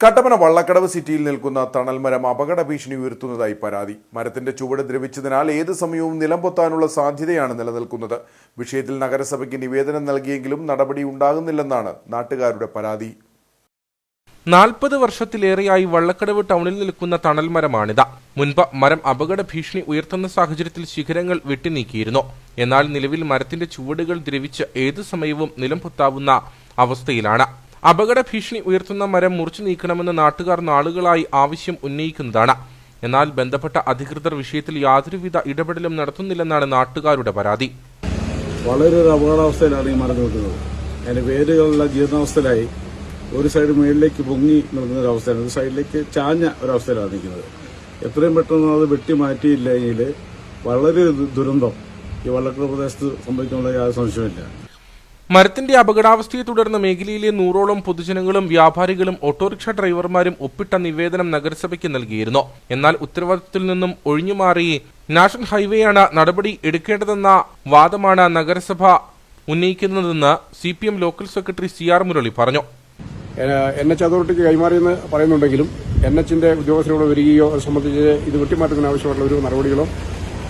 കട്ടപ്പന വള്ളക്കടവ് സിറ്റിയിൽ നിൽക്കുന്ന തണൽമരം അപകട ഭീഷണി ഉയർത്തുന്നതായി പരാതി. മരത്തിന്റെ ചുവട് ദ്രവിച്ചതിനാൽ ഏത് സമയവും നിലം പൊത്താനുള്ള സാധ്യതയാണ് നിലനിൽക്കുന്നത്. വിഷയത്തിൽ നഗരസഭയ്ക്ക് നിവേദനം നൽകിയെങ്കിലും നടപടി ഉണ്ടാകുന്നില്ലെന്നാണ് നാട്ടുകാരുടെ പരാതി. നാൽപ്പത് വർഷത്തിലേറെയായി വള്ളക്കടവ് ടൗണിൽ നിൽക്കുന്ന തണൽമരമാണിത് മുൻപ് മരം അപകട ഭീഷണി ഉയർത്തുന്ന സാഹചര്യത്തിൽ ശിഖരങ്ങൾ വെട്ടിനീക്കിയിരുന്നു. എന്നാൽ നിലവിൽ മരത്തിന്റെ ചുവടുകൾ ദ്രവിച്ച് ഏത് സമയവും നിലം പൊത്താവുന്ന അവസ്ഥയിലാണ്. അപകട ഭീഷണി ഉയർത്തുന്ന മരം മുറിച്ചു നീക്കണമെന്ന് നാട്ടുകാർ നാളുകളായി ആവശ്യം ഉന്നയിക്കുന്നതാണ്. എന്നാൽ ബന്ധപ്പെട്ട അധികൃതർ വിഷയത്തിൽ യാതൊരുവിധ ഇടപെടലും നടത്തുന്നില്ലെന്നാണ് നാട്ടുകാരുടെ പരാതി. വളരെ ഒരു അപകടാവസ്ഥയിലാണ് ഈ മരം നിൽക്കുന്നത്. അതിന്റെ വേരുകളുള്ള ജീർണാവസ്ഥയിലായി ഒരു സൈഡ് മുകളിലേക്ക് പൊങ്ങി നിൽക്കുന്ന ഒരു അവസ്ഥയാണ് ഒരു സൈഡിലേക്ക് ചാഞ്ഞ ഒരവസ്ഥയിലാണ് നിൽക്കുന്നത്. എത്രയും പെട്ടെന്ന് അത് വെട്ടി മാറ്റിയില്ലെങ്കിൽ വളരെ ദുരന്തം ഈ വള്ളക്കുള പ്രദേശത്ത് സംഭവിക്കാനുള്ള യാതൊരു സംശയമില്ല മരത്തിന്റെ അപകടാവസ്ഥയെ തുടർന്ന് മേഖലയിലെ നൂറോളം പൊതുജനങ്ങളും വ്യാപാരികളും ഓട്ടോറിക്ഷ ഡ്രൈവർമാരും ഒപ്പിട്ട നിവേദനം നഗരസഭയ്ക്ക് നൽകിയിരുന്നു. എന്നാൽ ഉത്തരവാദിത്തത്തിൽ നിന്നും ഒഴിഞ്ഞുമാറി നാഷണൽ ഹൈവേയാണ് നടപടി എടുക്കേണ്ടതെന്ന വാദമാണ് നഗരസഭ ഉന്നയിക്കുന്നതെന്ന് C P M local secretary C R Murali പറഞ്ഞു. എൻ എച്ച് അതോറിറ്റിക്ക് കൈമാറിയെന്ന് പറയുന്നുണ്ടെങ്കിലും എൻ എച്ചിന്റെ ഉദ്യോഗസ്ഥരോട് വരികയോ സംബന്ധിച്ച് ഇത് വെട്ടിമാറ്റത്തിന് ആവശ്യമായിട്ടുള്ള ഒരു നടപടികളോ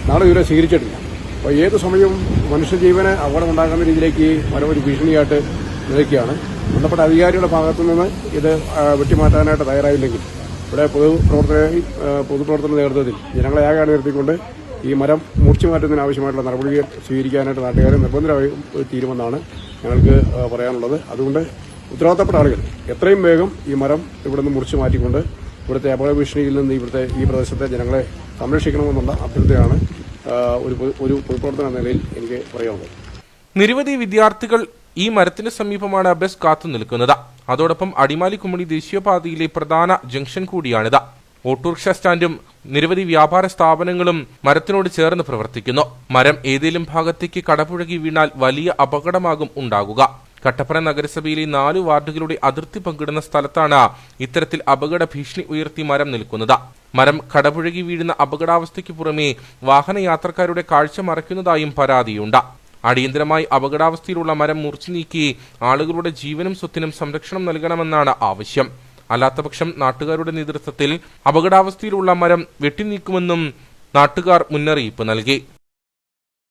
നാളെ ഇവരെ സ്വീകരിച്ചിട്ടില്ല. അപ്പോൾ ഏത് സമയവും മനുഷ്യജീവന് അപകടമുണ്ടാകുന്ന രീതിയിലേക്ക് മരം ഒരു ഭീഷണിയായിട്ട് നിൽക്കുകയാണ്. ബന്ധപ്പെട്ട അധികാരികളുടെ ഭാഗത്തു നിന്ന് ഇത് വെട്ടിമാറ്റാനായിട്ട് തയ്യാറായില്ലെങ്കിൽ ഇവിടെ പൊതുപ്രവർത്തന പൊതുപ്രവർത്തന നേതൃത്വത്തിൽ ജനങ്ങളെ ആകെ നിർത്തിക്കൊണ്ട് ഈ മരം മുറിച്ചു മാറ്റുന്നതിന് ആവശ്യമായിട്ടുള്ള നടപടികൾ സ്വീകരിക്കാനായിട്ട് നാട്ടുകാരെ നിർബന്ധമായും തീരുമെന്നാണ് ഞങ്ങൾക്ക് പറയാനുള്ളത്. അതുകൊണ്ട് ഉത്തരവാദിത്തപ്പെട്ട ആളുകൾ എത്രയും വേഗം ഈ മരം ഇവിടെ നിന്ന് മുറിച്ചു മാറ്റിക്കൊണ്ട് ഇവിടുത്തെ അപകട ഭീഷണിയിൽ നിന്ന് ഇവിടുത്തെ ഈ പ്രദേശത്തെ ജനങ്ങളെ സംരക്ഷിക്കണമെന്നുള്ള അഭ്യർത്ഥനയാണ് ഒരു ഒരു പൊതുപ്രവർത്തന നിലയിൽ എനിക്ക് പറയാനുള്ളത് നിരവധി വിദ്യാർത്ഥികൾ ഈ മരത്തിന് സമീപമാണ് ബസ് കാത്തു നിൽക്കുന്നത്. അതോടൊപ്പം അടിമാലി കുമ്മണി ദേശീയപാതയിലെ പ്രധാന ജംഗ്ഷൻ കൂടിയാണിത്. ഓട്ടോറിക്ഷ സ്റ്റാൻഡും നിരവധി വ്യാപാര സ്ഥാപനങ്ങളും മരത്തിനോട് ചേർന്ന് പ്രവർത്തിക്കുന്നു. മരം ഏതെങ്കിലും ഭാഗത്തേക്ക് കടപുഴകി വീണാൽ വലിയ അപകടമാകും ഉണ്ടാകുക. കട്ടപ്പന നഗരസഭയിലെ നാല് വാർഡുകളുടെ അതിർത്തി പങ്കിടുന്ന സ്ഥലത്താണ് ഇത്തരത്തിൽ അപകട ഭീഷണി ഉയർത്തി മരം നിൽക്കുന്നത്. മരം കടപുഴകി വീഴുന്ന അപകടാവസ്ഥയ്ക്ക് പുറമേ വാഹനയാത്രക്കാരുടെ കാഴ്ച മറയ്ക്കുന്നതായും പരാതിയുണ്ട്. അടിയന്തരമായി അപകടാവസ്ഥയിലുള്ള മരം മുറിച്ചു നീക്കി ആളുകളുടെ ജീവനും സ്വത്തിനും സംരക്ഷണം നൽകണമെന്നാണ് ആവശ്യം. അല്ലാത്തപക്ഷം നാട്ടുകാരുടെ നേതൃത്വത്തിൽ അപകടാവസ്ഥയിലുള്ള മരം വെട്ടിനീക്കുമെന്നും നാട്ടുകാർ മുന്നറിയിപ്പ് നൽകി.